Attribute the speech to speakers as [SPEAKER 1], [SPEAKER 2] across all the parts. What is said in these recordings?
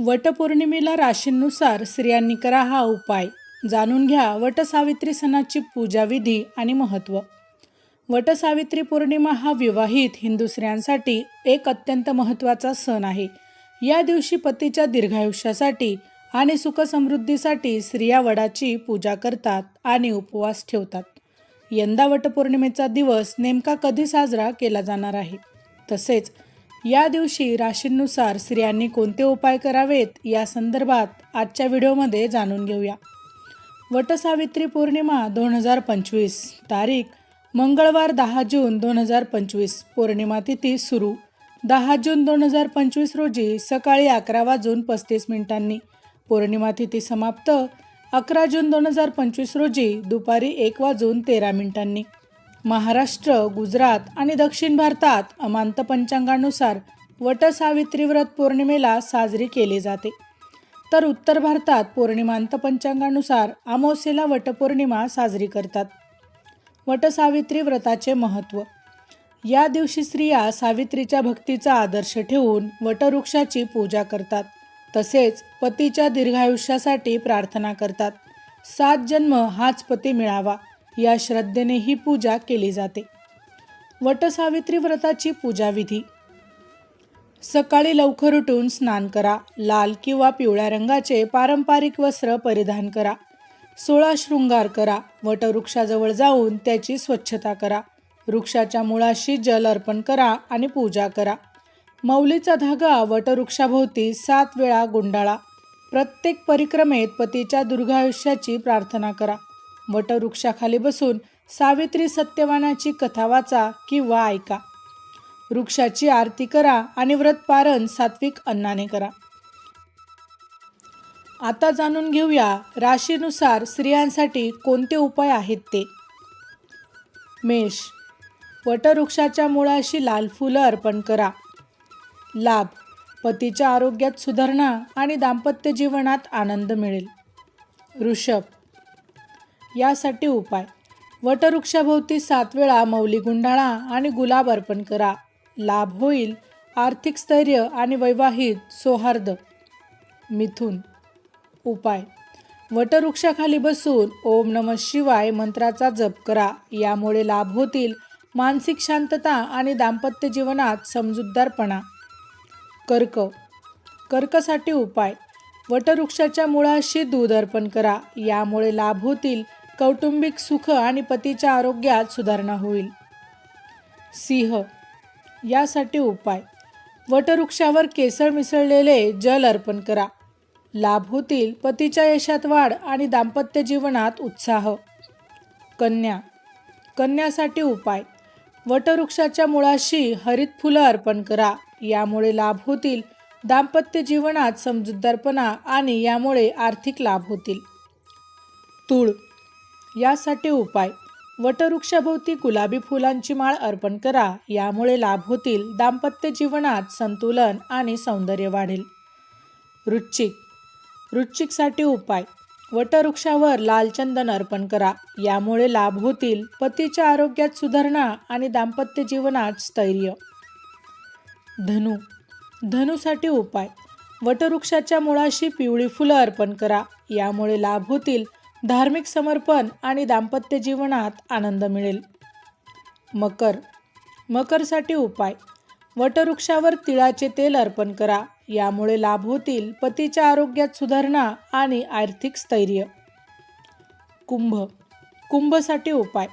[SPEAKER 1] वटपौर्णिमेला राशींनुसार स्त्रियांनी करा हा उपाय. जाणून घ्या वटसावित्री सणाची पूजाविधी आणि महत्त्व. वटसावित्री पौर्णिमा हा विवाहित हिंदू स्त्रियांसाठी एक अत्यंत महत्त्वाचा सण आहे. या दिवशी पतीच्या दीर्घायुष्यासाठी आणि सुखसमृद्धीसाठी स्त्रिया वडाची पूजा करतात आणि उपवास ठेवतात. यंदा वटपौर्णिमेचा दिवस नेमका कधी साजरा केला जाणार आहे? तसेच या दिवशी राशींनुसार स्त्रियांनी कोणते उपाय करावेत या संदर्भात आजच्या व्हिडिओमध्ये जाणून घेऊया. वटसावित्री पौर्णिमा दोन हजार पंचवीस तारीख मंगळवार दहा जून दोन हजार पंचवीस पौर्णिमा तिथी सुरू. दहा जून दोन हजार पंचवीस रोजी सकाळी अकरा वाजून पस्तीस मिनिटांनी पौर्णिमा तिथी समाप्त. अकरा जून दोन हजार पंचवीस रोजी दुपारी एक वाजून तेरा मिनिटांनी. महाराष्ट्र गुजरात आणि दक्षिण भारतात अमांत पंचांगानुसार वटसावित्री व्रत पौर्णिमेला साजरी केली जाते. तर उत्तर भारतात पौर्णिमांत पंचांगानुसार अमावस्येला वटपौर्णिमा साजरी करतात. वटसावित्री व्रताचे महत्त्व या दिवशी स्त्रिया सावित्रीच्या भक्तीचा आदर्श ठेवून वटवृक्षाची पूजा करतात. तसेच पतीच्या दीर्घायुष्यासाठी प्रार्थना करतात. सात जन्म हाच पती मिळावा. या श्रद्धेने ही पूजा केली जाते. वटसावित्री व्रताची पूजाविधी. सकाळी लवकर उठून स्नान करा. लाल किंवा पिवळ्या रंगाचे पारंपरिक वस्त्र परिधान करा. सोळा शृंगार करा. वटवृक्षाजवळ जाऊन त्याची स्वच्छता करा. वृक्षाच्या मुळाशी जल अर्पण करा आणि पूजा करा. मौलीचा धागा वटवृक्षाभोवती सात वेळा गुंडाळा. प्रत्येक परिक्रमेत पतीच्या दीर्घायुष्याची प्रार्थना करा. वटवृक्षाखाली बसून सावित्री सत्यवानाची कथा वाचा किंवा ऐका. वृक्षाची आरती करा आणि व्रतपारण सात्विक अन्नाने करा. आता जाणून घेऊया राशीनुसार स्त्रियांसाठी कोणते उपाय आहेत ते. मेष. वटवृक्षाच्या मुळाशी लाल फुलं अर्पण करा. लाभ. पतीच्या आरोग्यात सुधारणा आणि दाम्पत्य जीवनात आनंद मिळेल. ऋषभ यासाठी उपाय. वटवृक्षाभोवती सात वेळा मौली गुंडाळा आणि गुलाब अर्पण करा. लाभ होईल आर्थिक स्थैर्य आणि वैवाहिक सौहार्द. मिथुन. उपाय. वटवृक्षाखाली बसून ओम नम शिवाय मंत्राचा जप करा. यामुळे लाभ होतील मानसिक शांतता आणि दाम्पत्य जीवनात समजूतदारपणा. कर्क. कर्कसाठी उपाय. वटवृक्षाच्या मुळाशी दूध अर्पण करा. यामुळे लाभ होतील कौटुंबिक सुख आणि पतीच्या आरोग्यात सुधारणा होईल. सिंह यासाठी उपाय. वटवृक्षावर केसर मिसळलेले जल अर्पण करा. लाभ होतील पतीच्या यशात वाढ आणि दाम्पत्य जीवनात उत्साह. कन्या कन्यासाठी उपाय. वटवृक्षाच्या मुळाशी हरित फुलं अर्पण करा. यामुळे लाभ होतील दाम्पत्य जीवनात समजूतदारपणा आणि यामुळे आर्थिक लाभ होतील. तूळ यासाठी उपाय. वटवृक्षाभोवती गुलाबी फुलांची माळ अर्पण करा. यामुळे लाभ होतील. दाम्पत्य जीवनात संतुलन आणि सौंदर्य वाढेल. रुच्चिक रुच्चिकसाठी उपाय. वटवृक्षावर लाल चंदन अर्पण करा. यामुळे लाभ होतील. पतीच्या आरोग्यात सुधारणा आणि दाम्पत्य जीवनात स्थैर्य. धनु. धनुसाठी उपाय. वटवृक्षाच्या मुळाशी पिवळी फुलं अर्पण करा. यामुळे लाभ होतील. धार्मिक समर्पण आणि दाम्पत्य जीवनात आनंद मिळेल. मकर. मकरसाठी उपाय. वटवृक्षावर तिळाचे तेल अर्पण करा. यामुळे लाभ होतील पतीच्या आरोग्यात सुधारणा आणि आर्थिक स्थैर्य. कुंभ. कुंभसाठी उपाय.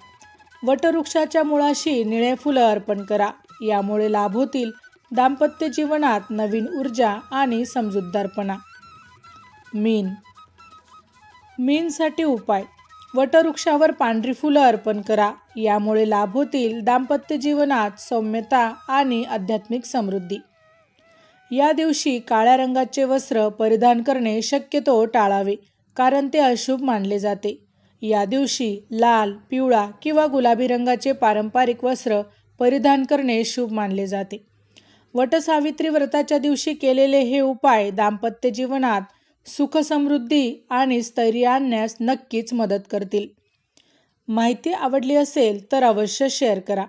[SPEAKER 1] वटवृक्षाच्या मुळाशी निळे फुलं अर्पण करा. यामुळे लाभ होतील दाम्पत्य जीवनात नवीन ऊर्जा आणि समजूतदारपणा मीन. मीनसाठी उपाय. वटवृक्षावर पांढरी फुलं अर्पण करा. यामुळे लाभ होतील दाम्पत्य जीवनात सौम्यता आणि आध्यात्मिक समृद्धी. या दिवशी काळ्या रंगाचे वस्त्र परिधान करणे शक्यतो टाळावे कारण ते अशुभ मानले जाते. या दिवशी लाल पिवळा किंवा गुलाबी रंगाचे पारंपरिक वस्त्र परिधान करणे शुभ मानले जाते. वटसावित्री व्रताच्या दिवशी केलेले हे उपाय दाम्पत्य जीवनात सुखसमृद्धी आणि स्थैर्य आणण्यास नक्कीच मदत करतील. माहिती आवडली असेल तर अवश्य शेअर करा.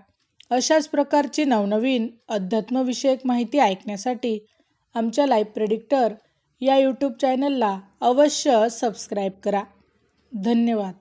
[SPEAKER 1] अशाच प्रकारची नवनवीन अध्यात्मविषयक माहिती ऐकण्यासाठी आमच्या लाईव्ह प्रेडिक्टर या यूट्यूब चॅनलला अवश्य सबस्क्राईब करा. धन्यवाद.